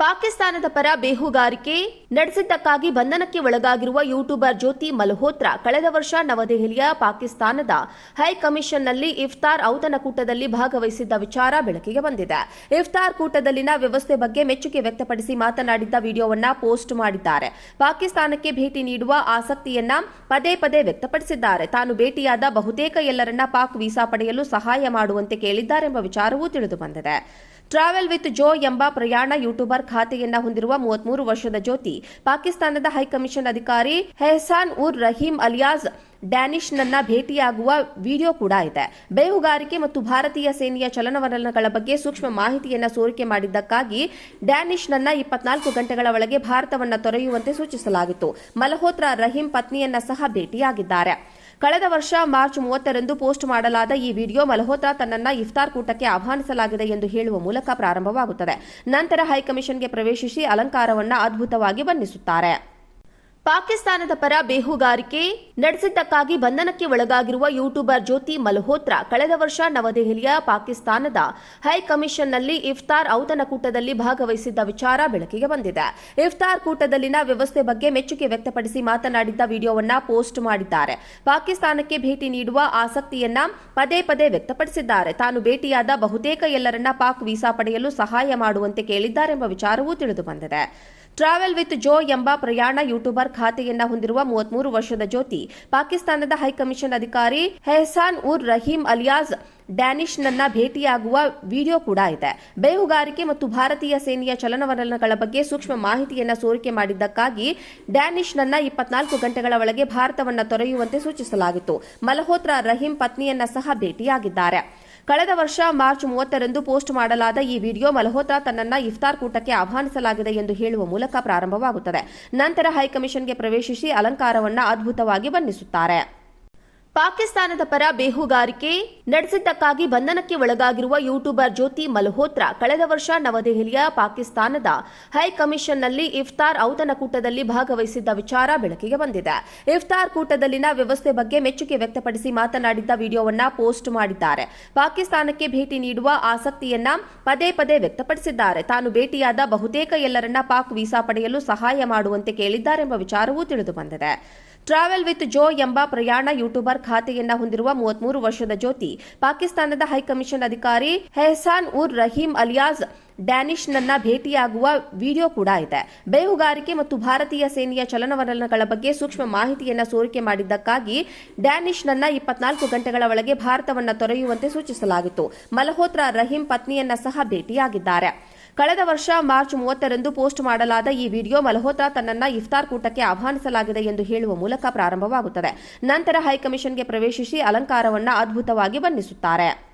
ಪಾಕಿಸ್ತಾನದ ಪರ ಬೇಹುಗಾರಿಕೆ ನಡೆಸಿದ್ದಕ್ಕಾಗಿ ಬಂಧನಕ್ಕೆ ಒಳಗಾಗಿರುವ ಯೂಟ್ಯೂಬರ್ ಜ್ಯೋತಿ ಮಲ್ಹೋತ್ರಾ ಕಳೆದ ವರ್ಷ ನವದೆಹಲಿಯ ಪಾಕಿಸ್ತಾನದ ಹೈಕಮಿಷನ್ನಲ್ಲಿ ಇಫ್ತಾರ್ ಔತಣಕೂಟದಲ್ಲಿ ಭಾಗವಹಿಸಿದ್ದ ವಿಚಾರ ಬೆಳಕಿಗೆ ಬಂದಿದೆ. ಇಫ್ತಾರ್ ಕೂಟದಲ್ಲಿನ ವ್ಯವಸ್ಥೆ ಬಗ್ಗೆ ಮೆಚ್ಚುಗೆ ವ್ಯಕ್ತಪಡಿಸಿ ಮಾತನಾಡಿದ್ದ ವಿಡಿಯೋವನ್ನ ಪೋಸ್ಟ್ ಮಾಡಿದ್ದಾರೆ. ಪಾಕಿಸ್ತಾನಕ್ಕೆ ಭೇಟಿ ನೀಡುವ ಆಸಕ್ತಿಯನ್ನ ಪದೇ ಪದೇ ವ್ಯಕ್ತಪಡಿಸಿದ್ದಾರೆ. ತಾನು ಭೇಟಿಯಾದ ಬಹುತೇಕ ಎಲ್ಲರನ್ನ ಪಾಕ್ ವೀಸಾ ಪಡೆಯಲು ಸಹಾಯ ಮಾಡುವಂತೆ ಕೇಳಿದ್ದಾರೆಂಬ ವಿಚಾರವೂ ತಿಳಿದು ಬಂದಿದೆ. ಟ್ರಾವೆಲ್ ವಿತ್ ಜೋ ಎಂಬ ಪ್ರಯಾಣ ಯೂಟ್ಯೂಬರ್ ಖಾತೆಯನ್ನ ಹೊಂದಿರುವ ಮೂವತ್ಮೂರು ವರ್ಷದ ಜ್ಯೋತಿ, ಪಾಕಿಸ್ತಾನದ ಹೈಕಮಿಷನ್ ಅಧಿಕಾರಿ ಹೆಹ್ಸಾನ್ ಉರ್ ರಹೀಂ ಅಲಿಯಾಸ್ ಡ್ಯಾನಿಶ್ ನನ್ನ ಭೇಟಿಯಾಗುವ ವಿಡಿಯೋ ಕೂಡ ಇದೆ. ಬೇಹುಗಾರಿಕೆ ಮತ್ತು ಭಾರತೀಯ ಸೇನೆಯ ಚಲನವಲನಗಳ ಬಗ್ಗೆ ಸೂಕ್ಷ್ಮ ಮಾಹಿತಿಯನ್ನು ಸೋರಿಕೆ ಮಾಡಿದ್ದಕ್ಕಾಗಿ ಡ್ಯಾನಿಶ್ ನನ್ನ ಇಪ್ಪತ್ನಾಲ್ಕು ಗಂಟೆಗಳ ಒಳಗೆ ಭಾರತವನ್ನು ತೊರೆಯುವಂತೆ ಸೂಚಿಸಲಾಗಿತ್ತು. ಮಲ್ಹೋತ್ರಾ ರಹೀಂ ಪತ್ನಿಯನ್ನ ಸಹ ಭೇಟಿಯಾಗಿದ್ದಾರೆ. ಕಳೆದ ವರ್ಷ ಮಾರ್ಚ್ ಮೂವತ್ತರಂದು ಪೋಸ್ಟ್ ಮಾಡಲಾದ ಈ ವಿಡಿಯೋ ಮಲ್ಹೋತ್ರಾ ತನ್ನನ್ನ ಇಫ್ತಾರ್ ಕೂಟಕ್ಕೆ ಆಹ್ವಾನಿಸಲಾಗಿದೆ ಎಂದು ಹೇಳುವ ಮೂಲಕ ಪ್ರಾರಂಭವಾಗುತ್ತದೆ. ನಂತರ ಹೈಕಮಿಷನ್ಗೆ ಪ್ರವೇಶಿಸಿ ಅಲಂಕಾರವನ್ನು ಅದ್ಭುತವಾಗಿ ಬಣ್ಣಿಸುತ್ತಾರೆ. ಪಾಕಿಸ್ತಾನದ ಪರ ಬೇಹುಗಾರಿಕೆ ನಡೆಸಿದ್ದಕ್ಕಾಗಿ ಬಂಧನಕ್ಕೆ ಒಳಗಾಗಿರುವ ಯೂಟ್ಯೂಬರ್ ಜ್ಯೋತಿ ಮಲ್ಹೋತ್ರಾ ಕಳೆದ ವರ್ಷ ನವದೆಹಲಿಯ ಪಾಕಿಸ್ತಾನದ ಹೈಕಮಿಷನ್ನಲ್ಲಿ ಇಫ್ತಾರ್ ಔತಣಕೂಟದಲ್ಲಿ ಭಾಗವಹಿಸಿದ್ದ ವಿಚಾರ ಬೆಳಕಿಗೆ ಬಂದಿದೆ. ಇಫ್ತಾರ್ ಕೂಟದಲ್ಲಿನ ವ್ಯವಸ್ಥೆ ಬಗ್ಗೆ ಮೆಚ್ಚುಗೆ ವ್ಯಕ್ತಪಡಿಸಿ ಮಾತನಾಡಿದ್ದ ವಿಡಿಯೋವನ್ನ ಪೋಸ್ಟ್ ಮಾಡಿದ್ದಾರೆ. ಪಾಕಿಸ್ತಾನಕ್ಕೆ ಭೇಟಿ ನೀಡುವ ಆಸಕ್ತಿಯನ್ನ ಪದೇ ಪದೇ ವ್ಯಕ್ತಪಡಿಸಿದ್ದಾರೆ. ತಾನು ಭೇಟಿಯಾದ ಬಹುತೇಕ ಎಲ್ಲರನ್ನ ಪಾಕ್ ವೀಸಾ ಪಡೆಯಲು ಸಹಾಯ ಮಾಡುವಂತೆ ಕೇಳಿದ್ದಾರೆಂಬ ವಿಚಾರವೂ ತಿಳಿದು ಬಂದಿದೆ. ಟ್ರಾವೆಲ್ ವಿತ್ ಜೋ ಎಂಬ ಪ್ರಯಾಣ ಯೂಟ್ಯೂಬರ್ ಖಾತೆಯನ್ನ ಹೊಂದಿರುವ ಮೂವತ್ಮೂರು ವರ್ಷದ ಜ್ಯೋತಿ, ಪಾಕಿಸ್ತಾನದ ಹೈಕಮಿಷನ್ ಅಧಿಕಾರಿ ಹೆಹ್ಸಾನ್ ಉರ್ ರಹೀಂ ಅಲಿಯಾಸ್ ಡ್ಯಾನಿಶ್ ನನ್ನ ಭೇಟಿಯಾಗುವ ವಿಡಿಯೋ ಕೂಡ ಇದೆ. ಬೇಹುಗಾರಿಕೆ ಮತ್ತು ಭಾರತೀಯ ಸೇನೆಯ ಚಲನವಲನಗಳ ಬಗ್ಗೆ ಸೂಕ್ಷ್ಮ ಮಾಹಿತಿಯನ್ನು ಸೋರಿಕೆ ಮಾಡಿದ್ದಕ್ಕಾಗಿ ಡ್ಯಾನಿಶ್ ನನ್ನ ಇಪ್ಪತ್ನಾಲ್ಕು ಗಂಟೆಗಳ ಒಳಗೆ ಭಾರತವನ್ನು ತೊರೆಯುವಂತೆ ಸೂಚಿಸಲಾಗಿತ್ತು. ಮಲಹೋತ್ರ ರಹೀಂ ಪತ್ನಿಯನ್ನ ಸಹ ಭೇಟಿಯಾಗಿದ್ದಾರೆ. ಕಳೆದ ವರ್ಷ ಮಾರ್ಚ್ ಮೂವತ್ತರಂದು ಪೋಸ್ಟ್ ಮಾಡಲಾದ ಈ ವಿಡಿಯೋ ಮಲ್ಹೋತ್ರಾ ತನ್ನನ್ನ ಇಫ್ತಾರ್ ಕೂಟಕ್ಕೆ ಆಹ್ವಾನಿಸಲಾಗಿದೆ ಎಂದು ಹೇಳುವ ಮೂಲಕ ಪ್ರಾರಂಭವಾಗುತ್ತದೆ. ನಂತರ ಹೈಕಮಿಷನ್ಗೆ ಪ್ರವೇಶಿಸಿ ಅಲಂಕಾರವನ್ನು ಅದ್ಭುತವಾಗಿ ಬಣ್ಣಿಸುತ್ತಾರೆ. ಪಾಕಿಸ್ತಾನದ ಪರ ಬೇಹುಗಾರಿಕೆ ನಡೆಸಿದ್ದಕ್ಕಾಗಿ ಬಂಧನಕ್ಕೆ ಒಳಗಾಗಿರುವ ಯೂಟ್ಯೂಬರ್ ಜ್ಯೋತಿ ಮಲ್ಹೋತ್ರಾ ಕಳೆದ ವರ್ಷ ನವದೆಹಲಿಯ ಪಾಕಿಸ್ತಾನದ ಹೈಕಮಿಷನ್ನಲ್ಲಿ ಇಫ್ತಾರ್ ಔತಣಕೂಟದಲ್ಲಿ ಭಾಗವಹಿಸಿದ್ದ ವಿಚಾರ ಬೆಳಕಿಗೆ ಬಂದಿದೆ. ಇಫ್ತಾರ್ ಕೂಟದಲ್ಲಿನ ವ್ಯವಸ್ಥೆ ಬಗ್ಗೆ ಮೆಚ್ಚುಗೆ ವ್ಯಕ್ತಪಡಿಸಿ ಮಾತನಾಡಿದ್ದ ವಿಡಿಯೋವನ್ನ ಪೋಸ್ಟ್ ಮಾಡಿದ್ದಾರೆ. ಪಾಕಿಸ್ತಾನಕ್ಕೆ ಭೇಟಿ ನೀಡುವ ಆಸಕ್ತಿಯನ್ನ ಪದೇ ಪದೇ ವ್ಯಕ್ತಪಡಿಸಿದ್ದಾರೆ. ತಾನು ಭೇಟಿಯಾದ ಬಹುತೇಕ ಎಲ್ಲರನ್ನ ಪಾಕ್ ವೀಸಾ ಪಡೆಯಲು ಸಹಾಯ ಮಾಡುವಂತೆ ಕೇಳಿದ್ದಾರೆಂಬ ವಿಚಾರವೂ ತಿಳಿದು ಬಂದಿದೆ. ಟ್ರಾವೆಲ್ ವಿತ್ ಜೋ ಎಂಬ ಪ್ರಯಾಣ ಯೂಟ್ಯೂಬರ್ ಖಾತೆಯನ್ನ ಹೊಂದಿರುವ ಮೂವತ್ಮೂರು ವರ್ಷದ ಜ್ಯೋತಿ, ಪಾಕಿಸ್ತಾನದ ಹೈಕಮಿಷನ್ ಅಧಿಕಾರಿ ಹೆಹ್ಸಾನ್ ಉರ್ ರಹೀಂ ಅಲಿಯಾಜ್ ಡ್ಯಾನಿಶ್ನನ್ನ ಭೇಟಿಯಾಗುವ ವಿಡಿಯೋ ಕೂಡ ಇದೆ. ಬೇಹುಗಾರಿಕೆ ಮತ್ತು ಭಾರತೀಯ ಸೇನೆಯ ಚಲನವಲನಗಳ ಬಗ್ಗೆ ಸೂಕ್ಷ್ಮ ಮಾಹಿತಿಯನ್ನು ಸೋರಿಕೆ ಮಾಡಿದ್ದಕ್ಕಾಗಿ ಡ್ಯಾನಿಶ್ನನ್ನ ಇಪ್ಪತ್ನಾಲ್ಕು ಗಂಟೆಗಳ ಒಳಗೆ ಭಾರತವನ್ನು ತೊರೆಯುವಂತೆ ಸೂಚಿಸಲಾಗಿತ್ತು. ಮಲ್ಹೋತ್ರಾ ರಹೀಂ ಪತ್ನಿಯನ್ನ ಸಹ ಭೇಟಿಯಾಗಿದ್ದಾರೆ. ಕಳೆದ ವರ್ಷ ಮಾರ್ಚ್ ಮೂವತ್ತರಂದು ಪೋಸ್ಟ್ ಮಾಡಲಾದ ಈ ವಿಡಿಯೋ ಮಲ್ಹೋತ್ರಾ ತನ್ನನ್ನ ಇಫ್ತಾರ್ ಕೂಟಕ್ಕೆ ಆಹ್ವಾನಿಸಲಾಗಿದೆ ಎಂದು ಹೇಳುವ ಮೂಲಕ ಪ್ರಾರಂಭವಾಗುತ್ತದೆ. ನಂತರ ಹೈಕಮಿಷನ್ಗೆ ಪ್ರವೇಶಿಸಿ ಅಲಂಕಾರವನ್ನು ಅದ್ಭುತವಾಗಿ ಬಣ್ಣಿಸುತ್ತಾರೆ.